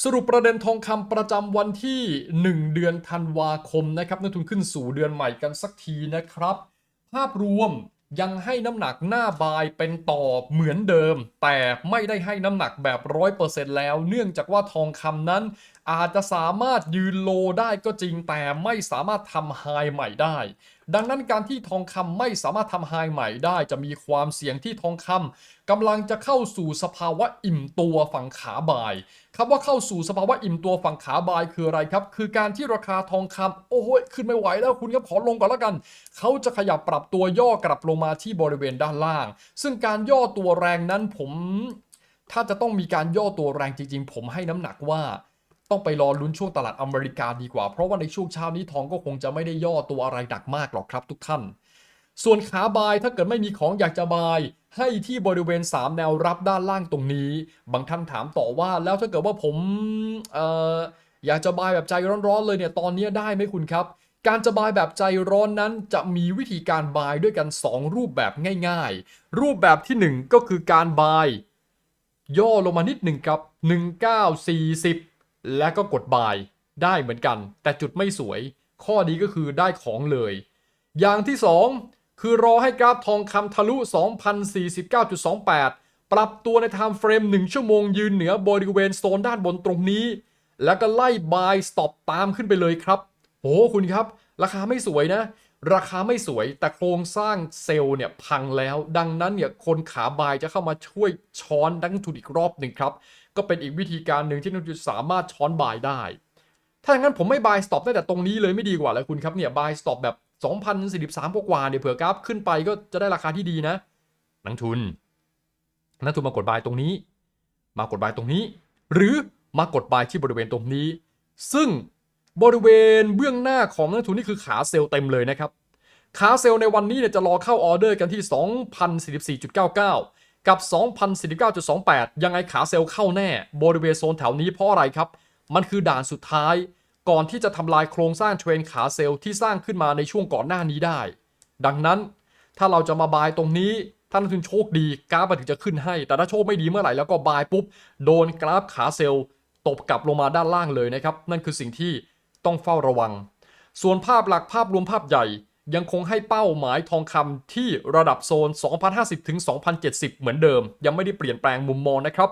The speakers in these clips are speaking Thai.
สรุปประเด็นทองคำประจำวันที่ 1 เดือนธันวาคมนะครับนักทุนขึ้นสู่เดือนใหม่กันสักทีนะครับ ภาพรวมยังให้น้ำหนักหน้าบายเป็นต่อเหมือนเดิม แต่ไม่ได้ให้น้ำหนักแบบ 100%แล้ว เนื่องจากว่าทองคำนั้นอาจจะสามารถยืนโลได้ก็จริงแต่ไม่สามารถทำไฮใหม่ได้ ดังนั้นการที่ทองคำไม่สามารถทำไฮใหม่ได้ จะมีความเสี่ยงที่ทองคำกำลังจะเข้าสู่สภาวะอิ่มตัวฝั่งขาบายคำว่าเข้าสู่สภาวะอิ่มตัวฝั่งขาบายคืออะไรครับ คือการที่ราคาทองคำโอ้ยขึ้นไม่ไหวแล้วคุณครับขอลงก่อนแล้วกัน เขาจะขยับปรับตัวย่อกลับลงมาที่บริเวณด้านล่าง ซึ่งการย่อตัวแรงนั้นผม ถ้าจะต้องมีการย่อตัวแรงจริง ๆ ผมให้น้ำหนักว่า ต้องไปรอลุ้นช่วงตลาดอเมริกาดีกว่า เพราะว่าในช่วงเช้านี้ทองก็คงจะไม่ได้ย่อตัวอะไรดักมากหรอกครับทุกท่าน ส่วนขาบายถ้าเกิดไม่มีของอยากจะบาย ให้ที่บริเวณ 3 แนวรับด้านล่างตรงนี้ บางท่านถามต่อว่าแล้วถ้าเกิดว่าผมอออยากจะบายแบบใจร้อนๆเลยเนี่ยตอนนี้ได้ไหมคุณครับ การจะบายแบบใจร้อนนั้นจะมีวิธีการบายด้วยกัน 2 รูปแบบง่าย ๆ รูปแบบทีหนึ่1 ก็คือการบายย่อลงมานิดหนึ่งครับ 1940 แล้วก็กดบายได้เหมือนกัน แต่จุดไม่สวย ข้อดีก็คือได้ของเลย อย่างที่ 2 คือรอให้กราฟทองคำทะลุ 2,049.28 ปรับตัวในไทม์เฟรม 1 ชั่วโมงยืนเหนือบริเวณโซนด้านบนตรงนี้ แล้วก็ไล่บายสต็อปตามขึ้นไปเลยครับโอ้คุณครับ ราคาไม่สวยนะ ราคาไม่สวยแต่โครงสร้างเซลล์เนี่ยพังแล้ว ดังนั้นเนี่ยคนขาบายจะเข้ามาช่วยช้อนนักลงทุนอีกรอบหนึ่งครับ ก็เป็นอีกวิธีการหนึ่งที่นักลงทุนสามารถช้อนบายได้ ถ้าอย่างนั้นผมไม่บายสต็อปตั้งแต่ตรงนี้เลยไม่ดีกว่าเลยคุณครับเนี่ยบายสต็อปแบบ2,043กว่าเนี่ยเผื่อกราฟขึ้นไปก็จะได้ราคาที่ดีนะ นักทุน นักทุนมากดบายตรงนี้ มากดบายตรงนี้ หรือมากดบายที่บริเวณตรงนี้ ซึ่ง บริเวณเบื้องหน้าของนักทุนนี่คือขาเซลล์เต็มเลยนะครับ ขาเซลล์ในวันนี้เนี่ยจะรอเข้าออเดอร์กันที่ 2,044.99 กับ 2,049.28 ยังไงขาเซลล์เข้าแน่ บริเวณโซนแถวนี้เพราะอะไรครับ มันคือด่านสุดท้าย ก่อนที่จะทำลายโครงสร้างเทรนขาเซลล์ที่สร้างขึ้นมาในช่วงก่อนหน้านี้ได้ ดังนั้นถ้าเราจะมาบายตรงนี้ถ้านักทุนโชคดีกราฟมันถึงจะขึ้นให้ แต่ถ้าโชคไม่ดีเมื่อไหร่แล้วก็บายปุ๊บ โดนกราฟขาเซลล์ตบกลับลงมาด้านล่างเลยนะครับ นั่นคือสิ่งที่ ต้องเฝ้าระวัง ส่วนภาพหลักภาพรวมภาพใหญ่ยังคงให้เป้าหมายทองคำที่ระดับโซน 2,050ถึง2,070 เหมือนเดิม ยังไม่ได้เปลี่ยนแปลงมุมมองนะครับ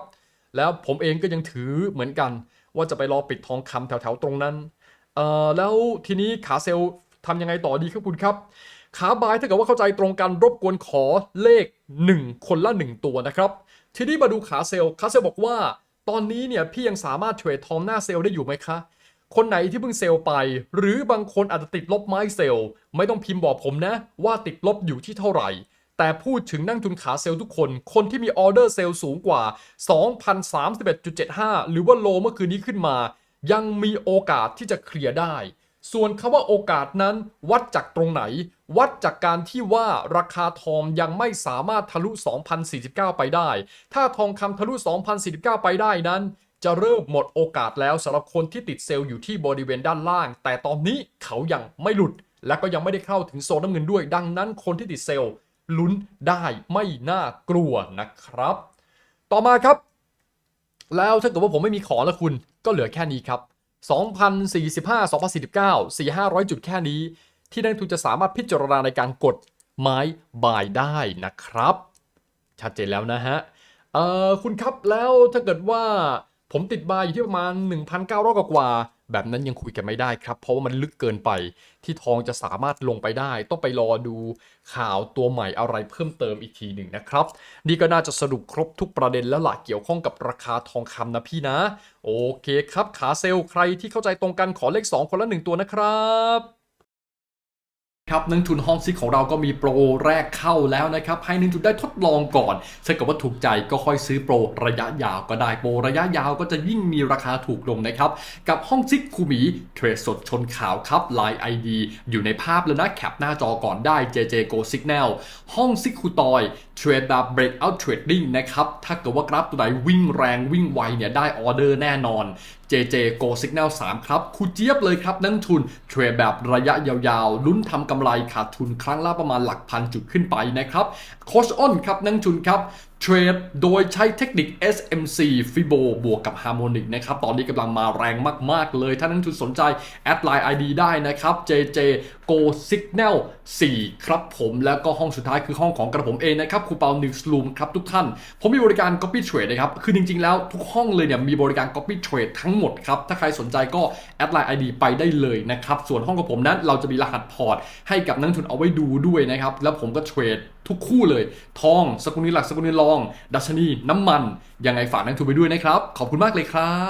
แล้วผมเองก็ยังถือเหมือนกัน ว่าจะไปรอปิดทองคำแถวๆตรงนั้นเอ่อแล้วทีนี้ขาเซลล์ทำยังไงต่อดีครับคุณครับ ขาบายถ้าเกิดว่าเข้าใจตรงกันรบกวนขอเลข 1 คนละ 1 ตัวนะครับ ทีนี้มาดูขาเซลล์ขาเซลล์บอกว่า ตอนนี้เนี่ยพี่ยังสามารถเทรดทองหน้าเซลล์ได้อยู่ไหมคะ คนไหนที่เพิ่งเซลล์ไป หรือบางคนอาจจะติดลบไม้เซลล์ ไม่ต้องพิมพ์บอกผมนะ ว่าติดลบอยู่ที่เท่าไหร่ แต่พูดถึงนักทุนขาเซลล์ทุกคน คนที่มีออเดอร์เซลล์สูงกว่า 2,031.75 หรือว่าโลเมื่อคืนนี้ขึ้นมา ยังมีโอกาสที่จะเคลียร์ได้ ส่วนคำว่าโอกาสนั้น วัดจากตรงไหน วัดจากการที่ว่าราคาทองยังไม่สามารถทะลุ 2,049 ไปได้ ถ้าทองคำทะลุ 2,049 ไปได้นั้น จะเริ่มหมดโอกาสแล้วสำหรับคนที่ติดเซลล์อยู่ที่บริเวณด้านล่าง แต่ตอนนี้เขายังไม่หลุด และก็ยังไม่ได้เข้าถึงโซนน้ำเงินด้วย ดังนั้นคนที่ติดเซลล์ลุ้นได้ไม่น่ากลัวนะครับ ต่อมาครับ แล้วถ้าเกิดว่าผมไม่มีของแล้วคุณก็เหลือแค่นี้ครับ 2045 2049 4500 จุดแค่นี้ ที่นักทุนจะสามารถพิจารณาในการกดไม้บายได้นะครับ ชัดเจนแล้วนะฮะเออคุณครับแล้วถ้าเกิดว่า ผมติดบายอยู่ที่ประมาณ 1,900กว่า แบบนั้นยังคุยกันไม่ได้ครับ เพราะว่ามันลึกเกินไป ที่ทองจะสามารถลงไปได้ ต้องไปรอดูข่าวตัวใหม่อะไรเพิ่มเติมอีกทีหนึ่งนะครับ นี่ก็น่าจะสรุปครบทุกประเด็นแล้วล่ะเกี่ยวข้องกับราคาทองคำนะพี่นะ โอเคครับขาเซลใครที่เข้าใจตรงกันขอเลข 2 คนละ 1 ตัวนะครับ ครับนักทุนห้องซิกของเราก็มีโปรแรกเข้าแล้วนะครับ ให้นักทุนได้ทดลองก่อนถ้าเกิดว่าถูกใจก็ค่อยซื้อโปรระยะยาวก็ได้โปรระยะยาวก็จะยิ่งมีราคาถูกลงนะครับ กับห้องซิกคูหมีเทรดสดชนข่าวครับ Line ID อยู่ในภาพแล้วนะแคปหน้าจอก่อนได้ JJ Go Signal ห้องซิกคูตอย เทรดแบบ breakout trading นะครับ ถ้าเกิดว่ากราฟตัวไหนวิ่งแรงวิ่งไวเนี่ยได้ออเดอร์แน่นอน JJ Go Signal 3 ครับคูเจี๊ยบเลยครับนักทุนเทรดแบบระยะยาวๆ ลุ้นทำกำไรขาดทุนครั้งละประมาณหลักพันจุดขึ้นไปนะครับโคชอ้นครับนักทุนครับ เทรดโดยใช้เทคนิค SMC Fibo บวกกับ Harmonic นะครับ ตอนนี้กำลังมาแรงมาก ๆ เลย ถ้านักทุนสนใจ แอดไลน์ ID ได้นะครับ JJ Go Signal 4 ครับผมแล้วก็ห้องสุดท้ายคือห้องของกระผมเองนะครับครูเปา Newsroom ครับทุกท่าน ผมมีบริการ Copy Trade นะครับ คือจริง ๆ แล้วทุกห้องเลยเนี่ยมีบริการ Copy Trade ทั้งหมดครับ ถ้าใครสนใจก็แอดไลน์ ID ไปได้เลยนะครับ ส่วนห้องของผมนั้นเราจะมีรหัสพอร์ต ให้กับนักทุนเอาไว้ดูด้วยนะครับแล้วผมก็เทรดทุกคู่เลย ทองสกุลเงินหลักสกุลเงินรอง ดัชนีน้ำมัน ยังไงฝากนักลงทุนไปด้วยนะครับ ขอบคุณมากเลยครับ